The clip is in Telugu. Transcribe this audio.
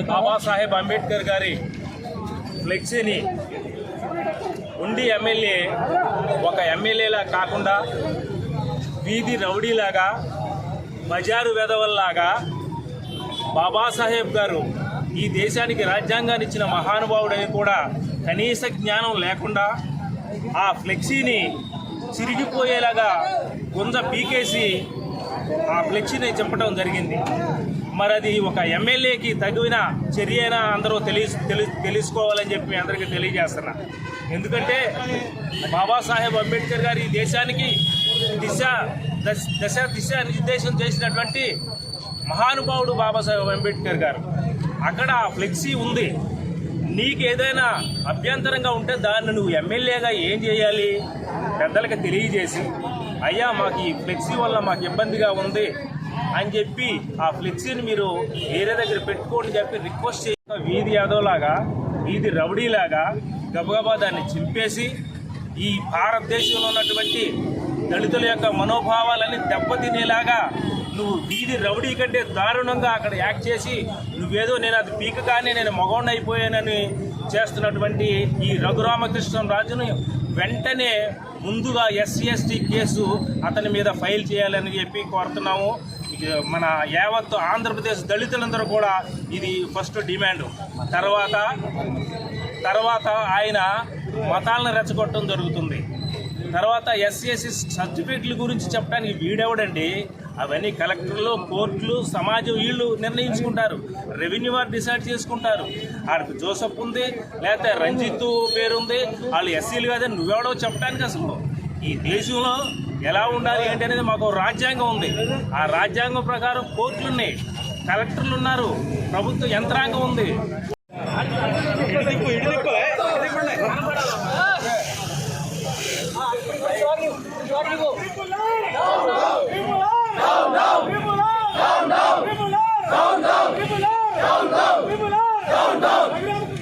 బాబాసాహెబ్ అంబేద్కర్ గారి ఫ్లెక్సీని ఉండి ఎమ్మెల్యే ఒక ఎమ్మెల్యేలా కాకుండా వీధి రౌడీలాగా బజారు వెధవల్లాగా బాబాసాహెబ్ గారు ఈ దేశానికి రాజ్యాంగాన్ని ఇచ్చిన మహానుభావుడని కూడా కనీస జ్ఞానం లేకుండా ఆ ఫ్లెక్సీని చిరిగిపోయేలాగా గుంజ పీకేసి ఆ ఫ్లెక్సీని చెప్పడం జరిగింది. మరి అది ఒక ఎమ్మెల్యేకి తగిన చర్య అయినా అందరూ తెలిసి తెలి తెలుసుకోవాలని చెప్పి అందరికీ తెలియజేస్తున్నా. ఎందుకంటే బాబాసాహెబ్ అంబేద్కర్ గారు ఈ దేశానికి దిశ దశ దశ దిశ నిర్దేశం చేసినటువంటి మహానుభావుడు బాబాసాహెబ్ అంబేద్కర్ గారు. అక్కడ ఫ్లెక్సీ ఉంది. నీకు ఏదైనా అభ్యంతరంగా ఉంటే దాన్ని నువ్వు ఎమ్మెల్యేగా ఏం చేయాలి? పెద్దలకు తెలియజేసి అయ్యా మాకు ఈ ఫ్లెక్సీ వల్ల మాకు ఇబ్బందిగా ఉంది. అని చెప్పి ఆ ఫ్లెక్సీని మీరు వేరే దగ్గర పెట్టుకోండి చెప్పి రిక్వెస్ట్ చేయ వీధి యాదవ్లాగా వీధి రౌడీలాగా గబగబా దాన్ని చింపేసి ఈ భారతదేశంలో ఉన్నటువంటి దళితుల యొక్క మనోభావాలని దెబ్బతినేలాగా నువ్వు వీధి రౌడీ కంటే దారుణంగా అక్కడ యాక్ట్ చేసి నువ్వేదో నేను అది పీక కానీ నేను మగవాడిని చేస్తున్నటువంటి ఈ రఘురామకృష్ణరాజును వెంటనే ముందుగా ఎస్సీ ఎస్టీ కేసు అతని మీద ఫైల్ చేయాలని చెప్పి కోరుతున్నాము. మన యావత్తు ఆంధ్రప్రదేశ్ దళితులందరూ కూడా ఇది ఫస్ట్ డిమాండ్ తర్వాత తర్వాత ఆయన మతాలను రెచ్చగొట్టడం జరుగుతుంది. తర్వాత ఎస్సీఎస్సీ సర్టిఫికెట్ల గురించి చెప్పడానికి వీడెవడండి? అవన్నీ కలెక్టర్లు కోర్టులు సమాజం వీళ్ళు నిర్ణయించుకుంటారు. రెవెన్యూ వారు డిసైడ్ చేసుకుంటారు. ఆడికి జోసఫ్ ఉంది లేకపోతే రంజిత్ పేరు ఉంది వాళ్ళు ఎస్సీలు కాదని నువ్వెవడో చెప్పడానికి అసలు ఈ దేశంలో ఎలా ఉండాలి ఏంటి అనేది మాకు రాజ్యాంగం ఉంది ఆ రాజ్యాంగం ప్రకారం కోర్టులు ఉన్నాయి కలెక్టర్లు ఉన్నారు ప్రభుత్వ యంత్రాంగం ఉంది Down, down.